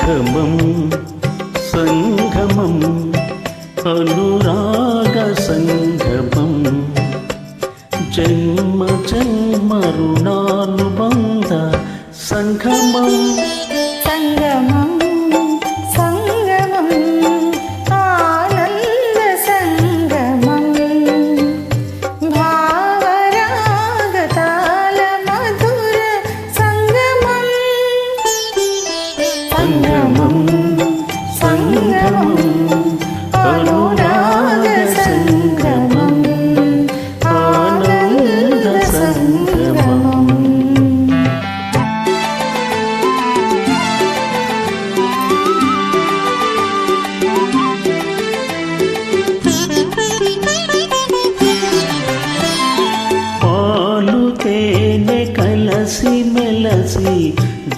సంగమం సంగమం అనురాగ సంగమం జన్మ జన్మ రుణానుబంధ సంగమం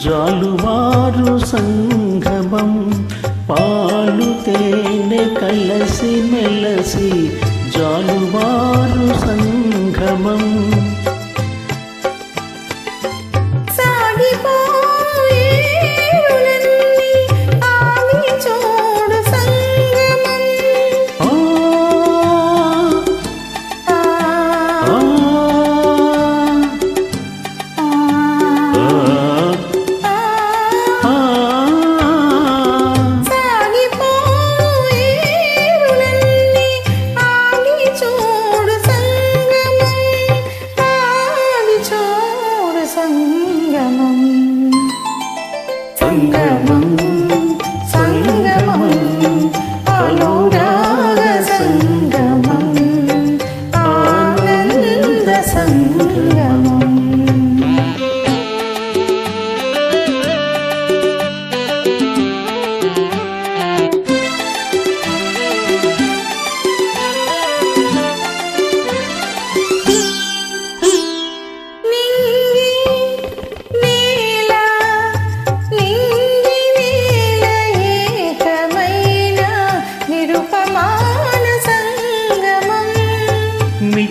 జాలువారు సంగమం పాలు తేనె కలసి మెలసి జాలువారు సంగమం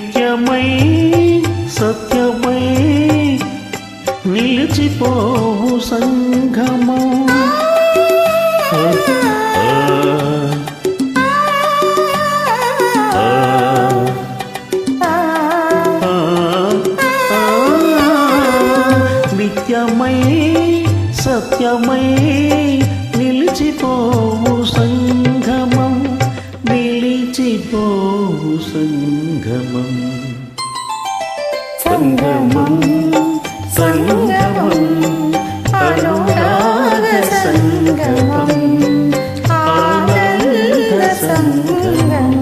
నిత్యమై సత్యమై నిలిచిపోవు సంగమం నిత్యమై సత్యమై నిలిచిపోవు సంఘమం. నిలిచిపోవు సంఘమం. సంగమం సంగమం అనురాగ సంగమం ఆనంద సంగమం.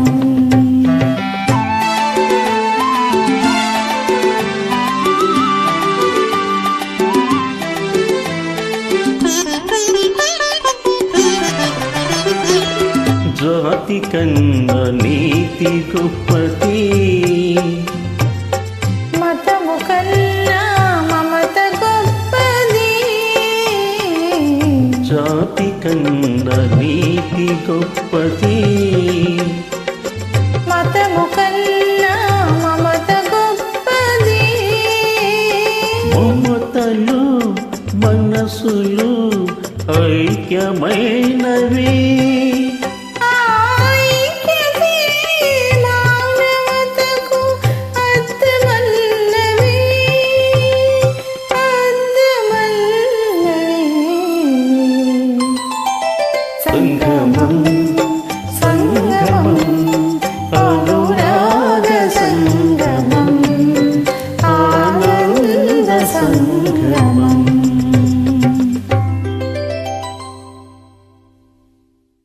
జాతి కన్న నీతి గొప్పది జాతి కన్న నీతి గొప్పది. మతము కన్నా మమత గొప్పది. మమతలు మనసులు ఐక్యమైనవి. సంగమం సంగమం అనురాగ సంగమం ఆనంద సంగమం